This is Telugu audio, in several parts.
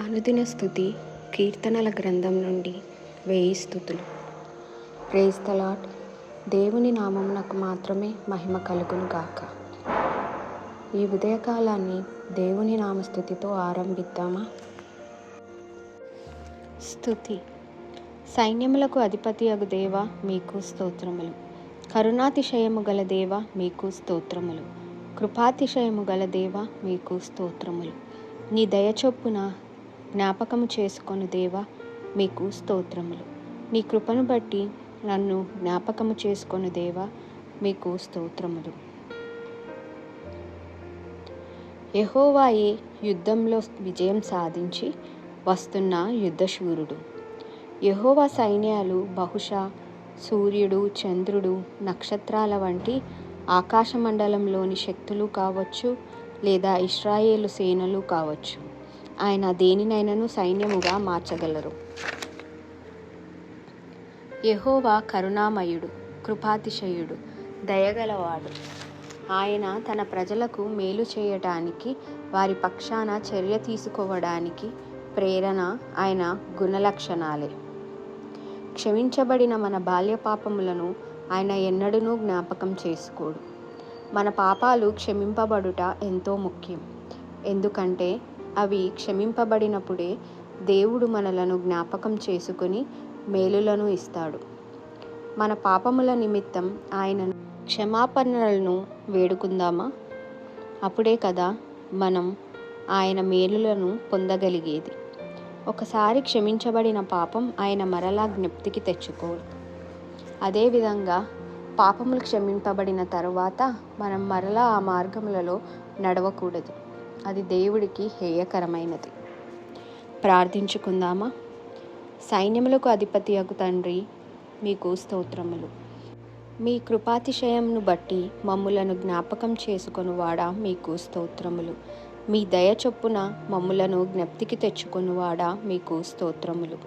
అనుదిన స్థుతి కీర్తనల గ్రంథం నుండి వేయి స్థుతులు. ప్రేజ్ ద లార్డ్ దేవుని నామమునకు మాత్రమే మహిమ కలుగును గాక. ఈ ఉదయకాలాన్ని దేవుని నామస్థుతితో ఆరంభిద్దామా? స్థుతి. సైన్యములకు అధిపతి అగు దేవ మీకు స్తోత్రములు. కరుణాతిశయము గల దేవ మీకు స్తోత్రములు. కృపాతిశయము గల దేవ మీకు స్తోత్రములు. నీ దయ చొప్పున జ్ఞాపకము చేసుకొని దేవ మీకు స్తోత్రములు. నీ కృపను బట్టి నన్ను జ్ఞాపకము చేసుకొని దేవ మీకు స్తోత్రములు. యహోవాయే యుద్ధంలో విజయం సాధించి వస్తున్న యుద్ధశూరుడు. యహోవా సైన్యాలు బహుశా సూర్యుడు చంద్రుడు నక్షత్రాల వంటి ఆకాశమండలంలోని శక్తులు కావచ్చు లేదా ఇస్రాయేలు సేనలు కావచ్చు. ఆయన దేనినైనాను సైన్యముగా మార్చగలరు. యహోవా కరుణామయుడు కృపాతిశయుడు దయగలవాడు. ఆయన తన ప్రజలకు మేలు చేయటానికి వారి పక్షాన చర్య తీసుకోవడానికి ప్రేరణ ఆయన గుణలక్షణాలే. క్షమించబడిన మన బాల్య పాపములను ఆయన ఎన్నడనూ జ్ఞాపకం చేసుకోడు. మన పాపాలు క్షమింపబడుట ఎంతో ముఖ్యం. ఎందుకంటే అవి క్షమింపబడినప్పుడే దేవుడు మనలను జ్ఞాపకం చేసుకుని మేలులను ఇస్తాడు. మన పాపముల నిమిత్తం ఆయనను క్షమాపణలను వేడుకుందామా? అప్పుడే కదా మనం ఆయన మేలులను పొందగలిగేది. ఒకసారి క్షమించబడిన పాపం ఆయన మరలా జ్ఞప్తికి తెచ్చుకో అదేవిధంగా పాపములు క్షమింపబడిన తరువాత మనం మరలా ఆ మార్గములలో నడవకూడదు. అది దేవుడికి హేయకరమైనది. ప్రార్థించుకుందామా? సైన్యములకు అధిపతి అగు తండ్రి మీకు స్తోత్రములు. మీ కృపాతిశయంను బట్టి మమ్ములను జ్ఞాపకం చేసుకొనువాడా మీకు స్తోత్రములు. మీ దయ చొప్పున మమ్ములను జ్ఞప్తికి తెచ్చుకొనువాడా మీకు స్తోత్రములు.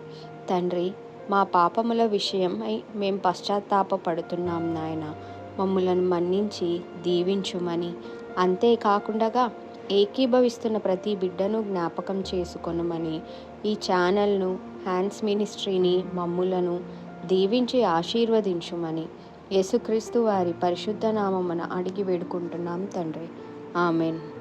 తండ్రి మా పాపముల విషయమై మేం పశ్చాత్తాపపడుతున్నాం నాయన. మమ్ములను మన్నించి దీవించుమని. అంతేకాకుండా ఏకీభవిస్తున్న ప్రతి బిడ్డను జ్ఞాపకం చేసుకొనమని ఈ ఛానల్ను హ్యాండ్స్ మినిస్ట్రీని మమ్ములను దీవించి ఆశీర్వదించుమని యేసుక్రీస్తు వారి పరిశుద్ధ నామమున అడిగి వేడుకుంటున్నాం తండ్రి. ఆమెన్.